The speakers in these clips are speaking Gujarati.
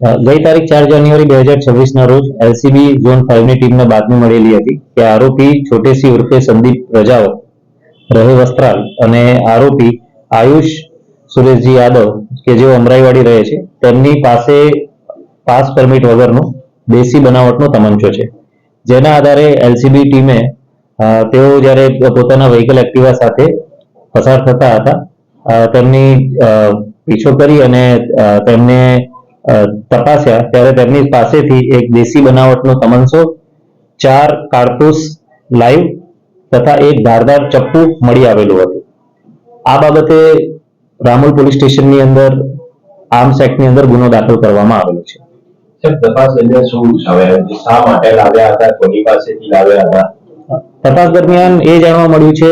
ગઈ તારીખ ચાર જાન્યુઆરી બે હજાર છવ્વીસના રોજ એલસીબી ઝોન ફાઇવની ટીમને બાતમી મળેલી હતી કે આરોપી છોટેસી ઉર્ફે સંદીપ રજાવત રહે વસ્ત્રાલ અને આરોપી આયુષ સુરેશજી યાદવ, કે જેઓ અમરાઈવાડી રહે છે, તેમની પાસે પાસ પરમિટ વગરનો દેશી બનાવટનો તમંચો છે. જેના આધારે એલસીબી ટીમે તેઓ જ્યારે પોતાના વ્હીકલ એક્ટિવા સાથે પસાર થતા હતા તેમની પીછો કરી અને તેમને તપાસ્યા ત્યારે તેમની પાસેથી એક દેશી બનાવટનો તમંસો ચાર કારતૂસ લાઈવ તથા એક ધારદાર ચપ્પુ મળી આવેલું હતું. આ બાબતે રામોલ પોલીસ સ્ટેશનની અંદર આર્મ્સ એક્ટની અંદર ગુનો દાખલ કરવામાં આવેલો છે. તપાસ દરમિયાન એ જાણવા મળ્યું છે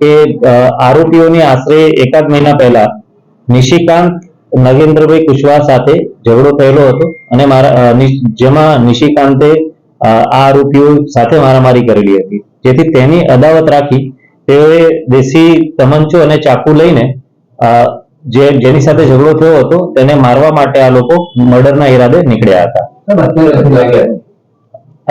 કે આરોપીઓની આશરે એકાદ મહિના પહેલા નિશિકાંત નગેન્દ્રભાઈ કુશવાહ સાથે ઝઘડો થયેલો હતો અને મારા જેમાં નિશિકાંતે આ આરોપીઓ સાથે મારામારી કરેલી હતી. જેથી તેની અદાવત રાખી તેઓએ દેશી તમંચો અને ચાકુ લઈને જે જેની સાથે ઝઘડો થયો હતો તેને મારવા માટે આ લોકો મર્ડરના ઈરાદે નીકળ્યા હતા.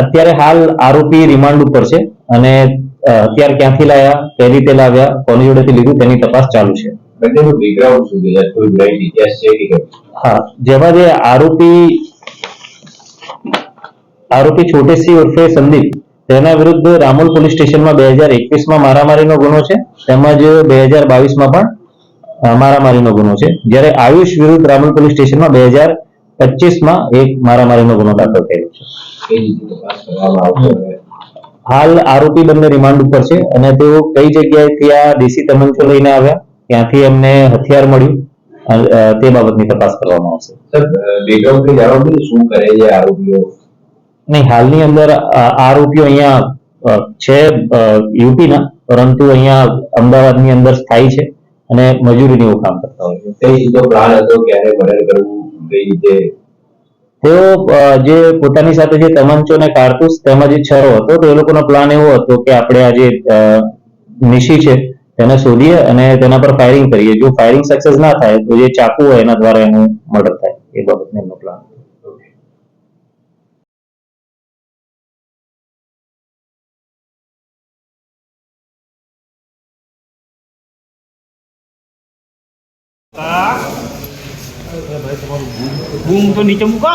અત્યારે હાલ આરોપી રિમાન્ડ ઉપર છે અને અત્યારે હથિયાર ક્યાંથી લાવ્યા કઈ રીતે લાવ્યા કોની જોડેથી લીધું તેની તપાસ ચાલુ છે. બંનેનું બેકગ્રાઉન્ડ શું છે? કોઈ બ્રાઇટ ઇતિહાસ છે કે? હા જેમાં જે આરોપી આરોપી છોટેસી ઉર્ફે સંદીપ તેના વિરુદ્ધ રામોલ પોલીસ સ્ટેશનમાં બે હજાર એકવીસમાં મારામારીનો ગુનો છે. તેમજ બે હજાર બાવીસમાં પણ મારામારીનો ગુનો છે. જ્યારે આયુષ વિરુદ્ધ રામોલ પોલીસ સ્ટેશનમાં બે હજાર પચીસમાં એક મારામારીનો ગુનો દાખલ થયેલો છે? હાલ આરોપી બંને રિમાન્ડ ઉપર છે અને તેઓ કઈ જગ્યાએથી આ દેશી તમંચો લઈને આવ્યા? ક્યાંથી એમને હથિયાર મળ્યું. તે બાબતની તપાસ કરવામાં આવશે. શું કરે છે આરોપીઓ? નહીં હાલની અંદર આરોપીઓ અહીંયા છે યુપીના પરંતુ અહીંયા અમદાવાદની અંદર સ્થાયી છે અને મજૂરીનું એવું કામ કરતા હોય છે. કઈ પ્લાન હતો? ક્યારે મર્ડર કરવું? કઈ રીતે? તેઓ જે પોતાની સાથે જે તમંચો અને કારતૂસ તેમજ છરો હતો તો એ લોકોનો પ્લાન એવો હતો કે આપણે આ જે નિશી છે તેને શોધીએ અને તેના પર ફાયરિંગ કરીએ. જો ફાયરિંગ સક્સેસ ના થાય તો જે ચાકુ હોય એના દ્વારા એનું મર્ડર થાય. એ બાબતને એમનો પ્લાન બૂમ તો નીચે મૂકો.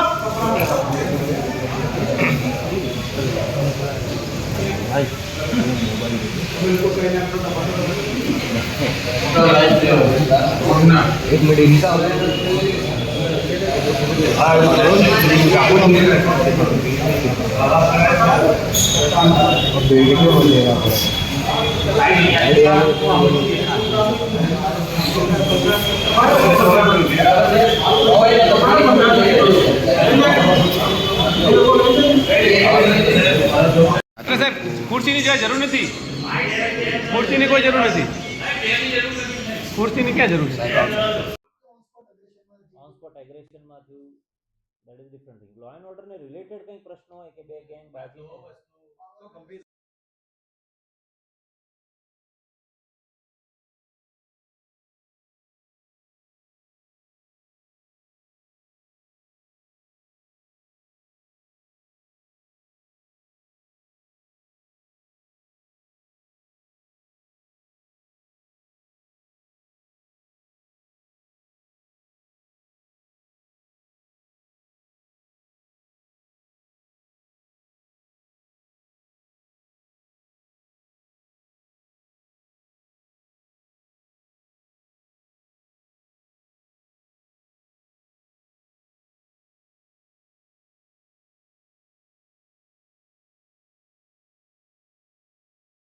એટલે સાહેબ ખુરશીની જ્યાં જરૂર નથી ખુરશીની કોઈ જરૂર નથી ખુરશીની ક્યાં જરૂર છે? ઓન સ્પોટ એગ્રેશનમાં થયું that is different thing law and ઓર્ડરને રિલેટેડ કંઈ પ્રશ્ન હોય કે બે ગેંગ બાજી?